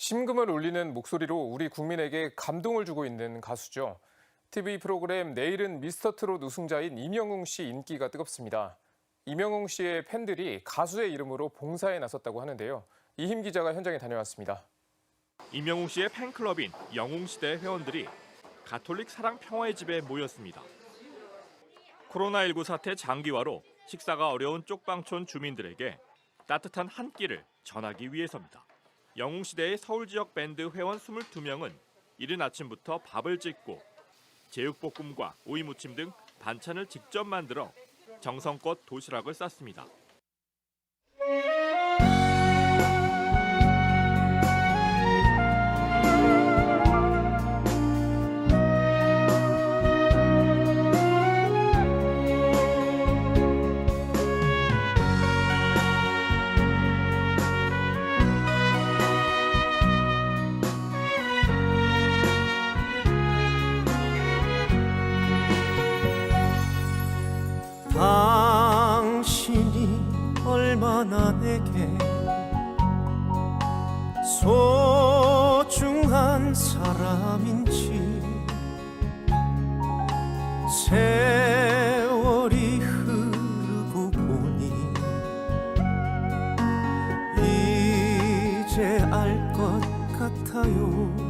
심금을 울리는 목소리로 우리 국민에게 감동을 주고 있는 가수죠. TV 프로그램 내일은 미스터 트롯 우승자인 이명웅 씨 인기가 뜨겁습니다. 이명웅 씨의 팬들이 가수의 이름으로 봉사에 나섰다고 하는데요. 이힘 기자가 현장에 다녀왔습니다. 임영웅 씨의 팬클럽인 영웅시대 회원들이 가톨릭 사랑 평화의 집에 모였습니다. 코로나19 사태 장기화로 식사가 어려운 쪽방촌 주민들에게 따뜻한 한 끼를 전하기 위해서입니다. 영웅시대의 서울 지역 밴드 회원 22명은 이른 아침부터 밥을 짓고 제육볶음과 오이무침 등 반찬을 직접 만들어 정성껏 도시락을 쌌습니다. 내게 소중한 사람인지 세월이 흐르고 보니 이제 알 것 같아요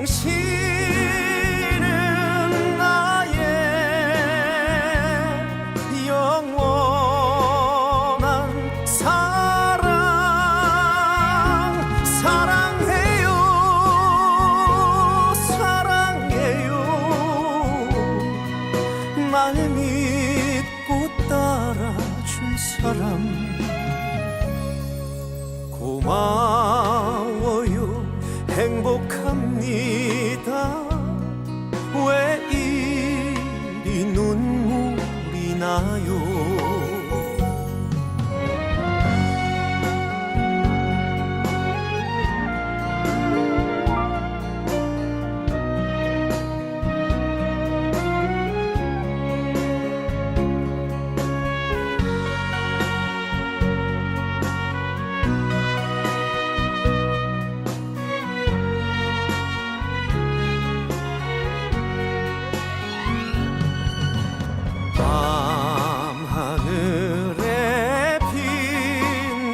당신은 나의 영원한 사랑. 사랑해요. 사랑해요. 날 믿고 따라준 사람. 고마워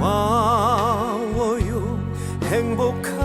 고마워요. 행복합니다.